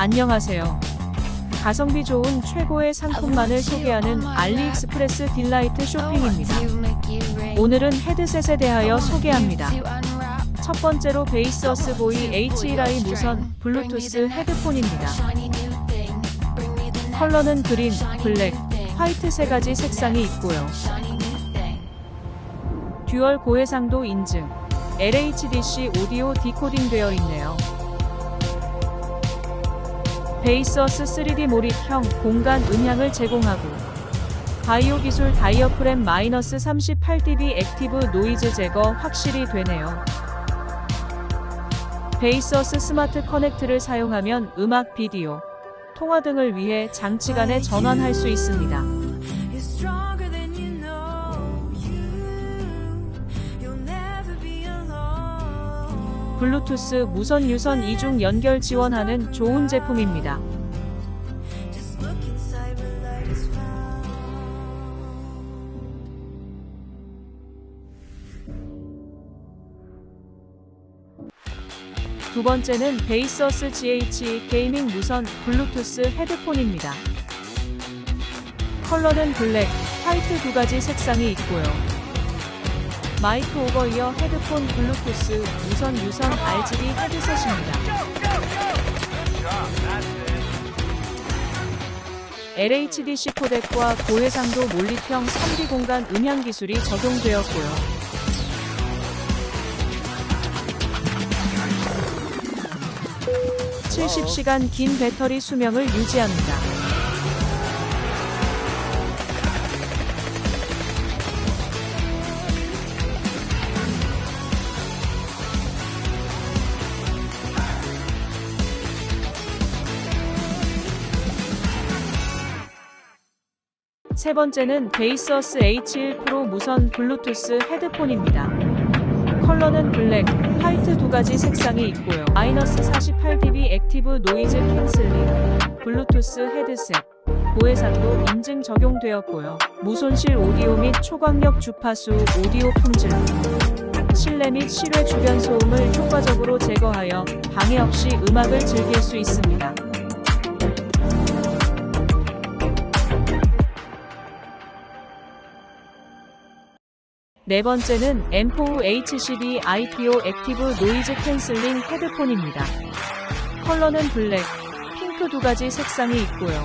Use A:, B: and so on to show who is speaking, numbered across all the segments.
A: 안녕하세요. 가성비 좋은 최고의 상품만을 소개하는 알리익스프레스 딜라이트 쇼핑입니다. 오늘은 헤드셋에 대하여 소개합니다. 첫 번째로 베이스어스 보이 H1i 무선 블루투스 헤드폰입니다. 컬러는 그린, 블랙, 화이트 세 가지 색상이 있고요. 듀얼 고해상도 인증, LHDC 오디오 디코딩 되어 있네요. 베이스어스 3D 몰입형 공간 음향을 제공하고 바이오 기술 다이어프램 마이너스 38dB 액티브 노이즈 제거 확실히 되네요. 베이스어스 스마트 커넥트를 사용하면 음악, 비디오, 통화 등을 위해 장치 간에 전환할 수 있습니다. 블루투스 무선 유선 이중 연결 지원하는 좋은 제품입니다. 두 번째는 베이스어스 GH 게이밍 무선 블루투스 헤드폰입니다. 컬러는 블랙, 화이트 두 가지 색상이 있고요. 마이크 오버이어 헤드폰 블루투스 무선 유선 RGB 헤드셋입니다. LHDC 코덱과 고해상도 몰입형 3D 공간 음향 기술이 적용되었고요. 70시간 긴 배터리 수명을 유지합니다. 세 번째는 베이스어스 H1 프로 무선 블루투스 헤드폰입니다. 컬러는 블랙, 화이트 두 가지 색상이 있고요. 마이너스 48dB 액티브 노이즈 캔슬링, 블루투스 헤드셋, 고해상도 인증 적용되었고요. 무손실 오디오 및 초광력 주파수 오디오 품질, 실내 및 실외 주변 소음을 효과적으로 제거하여 방해 없이 음악을 즐길 수 있습니다. 네 번째는 M4HCB IPO 액티브 노이즈 캔슬링 헤드폰입니다. 컬러는 블랙, 핑크 두 가지 색상이 있고요.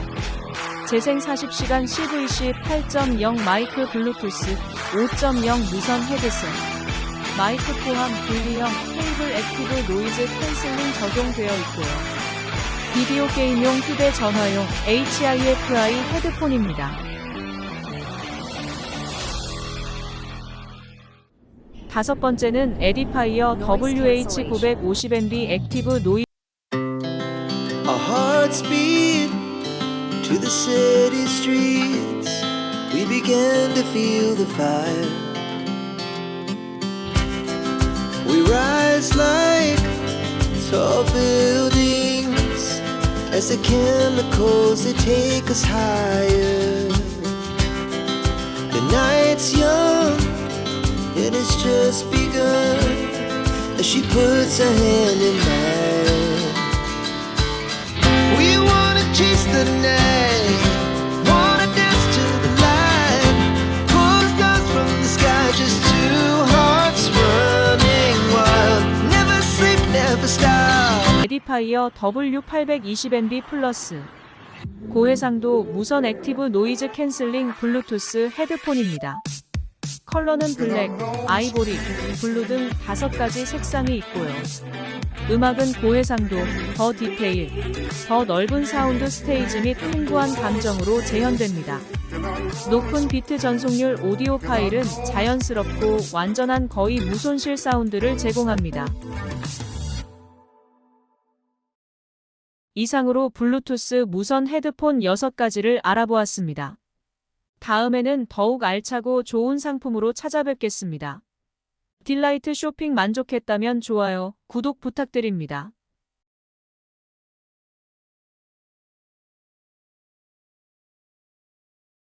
A: 재생 40시간 CVC 8.0 마이크 블루투스 5.0 무선 헤드셋, 마이크 포함 분리형 케이블 액티브 노이즈 캔슬링 적용되어 있고요. 비디오 게임용 휴대전화용 HIFI 헤드폰입니다. 다섯 번째는 에디파이어 WH950MB 액티브 노이즈
B: Our hearts beat to the city streets. We began to feel the fire. We rise like tall buildings as the chemicals they take us higher. She puts her hand in mine. We wanna chase the night, wanna dance to the light, pull the stars from the sky, just two hearts running wild. Never sleep, never stop.
A: 에디파이어 W820MB 플러스 고해상도 무선 액티브 노이즈 캔슬링 블루투스 헤드폰입니다. 컬러는 블랙, 아이보리, 블루 등 다섯 가지 색상이 있고요. 음악은 고해상도, 더 디테일, 더 넓은 사운드 스테이지 및 풍부한 감정으로 재현됩니다. 높은 비트 전송률 오디오 파일은 자연스럽고 완전한 거의 무손실 사운드를 제공합니다. 이상으로 블루투스 무선 헤드폰 6가지를 알아보았습니다. 다음에는 더욱 알차고 좋은 상품으로 찾아뵙겠습니다. 딜라이트 쇼핑 만족했다면 좋아요, 구독 부탁드립니다.